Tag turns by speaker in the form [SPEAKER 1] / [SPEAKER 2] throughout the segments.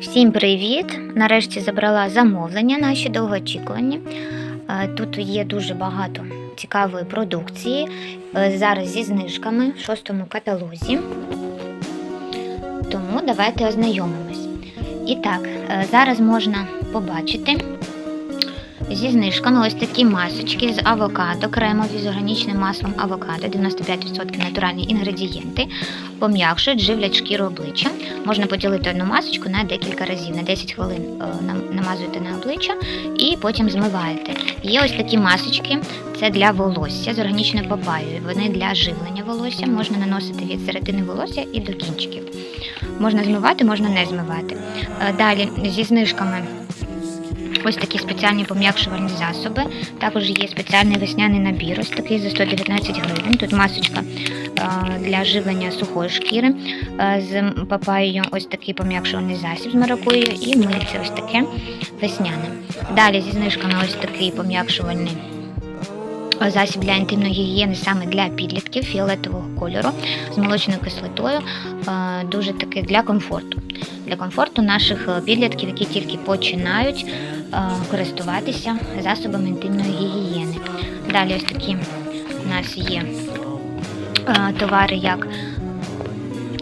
[SPEAKER 1] Всім привіт! Нарешті забрала замовлення наші довгоочікувані. Е, Тут є дуже багато цікавої продукції. Е, Зараз зі знижками в шостому каталозі. Тому давайте ознайомимось. І так, е, зараз можна побачити зі знижками ось такі масочки з авокадо, кремові з органічним маслом авокадо, 95% натуральні інгредієнти, пом'якшують, живлять шкіру обличчя. Можна поділити одну масочку на декілька разів. На 10 хвилин е, намазуєте на обличчя і потім змиваєте. Є ось такі масочки, це для волосся з органічною папаєю. Вони для живлення волосся, можна наносити від середини волосся і до кінчиків. Можна змивати, можна не змивати. Е, Далі зі знижками Ось такі спеціальні пом'якшувальні засоби. Також є спеціальний весняний набір, ось такий за 119 гривень. Тут масочка для живлення сухої шкіри з папаєю, ось такий пом'якшувальний засіб з маракуєю і мильце ось таке весняне. Далі зі знижками ось такий пом'якшувальний засіб для інтимної гігієни саме для підлітків фіолетового кольору з молочною кислотою, дуже таки для комфорту. Для комфорту наших е, підлітків, які тільки починають е, користуватися засобами інтимної гігієни. Далі ось такі у нас є е, товари, як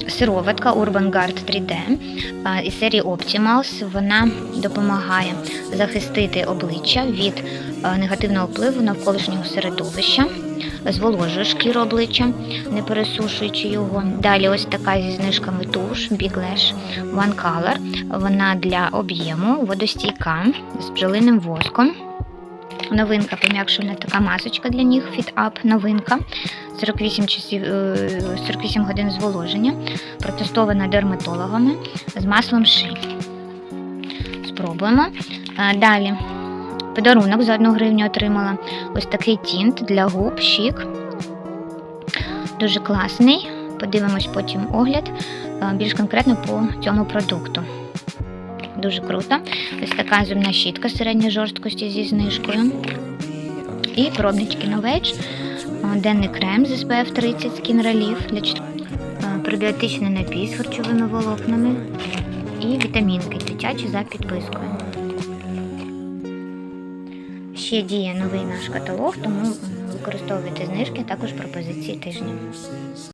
[SPEAKER 1] сироватка Urban Guard 3D е, із серії Optimals. Вона допомагає захистити обличчя від негативного впливу навколишнього середовища. Зволожує шкіру обличчя, не пересушуючи його. Далі ось така зі знижками туш Big Lash One Color. Вона для об'єму, водостійка з бджолиним воском. Новинка пом'якшувальна така масочка для ніг Fit Up новинка. 48, часів, е, 48 годин зволоження, протестована дерматологами з маслом ши. Спробуємо. Е, Далі подарунок за 1 гривню отримала ось такий тінт для губ Chic. Дуже класний. Подивимось потім огляд е, більш конкретно по цьому продукту. Дуже круто. Ось така зубна щітка середньої жорсткості зі знижкою. І пробнички Novage, е, денний крем з SPF 30 Skin Relief для е, пробіотичний напій з харчовими волокнами і вітамінки дитячі за підпискою. Ще діє новий наш каталог, тому використовуйте знижки, також пропозиції тижня.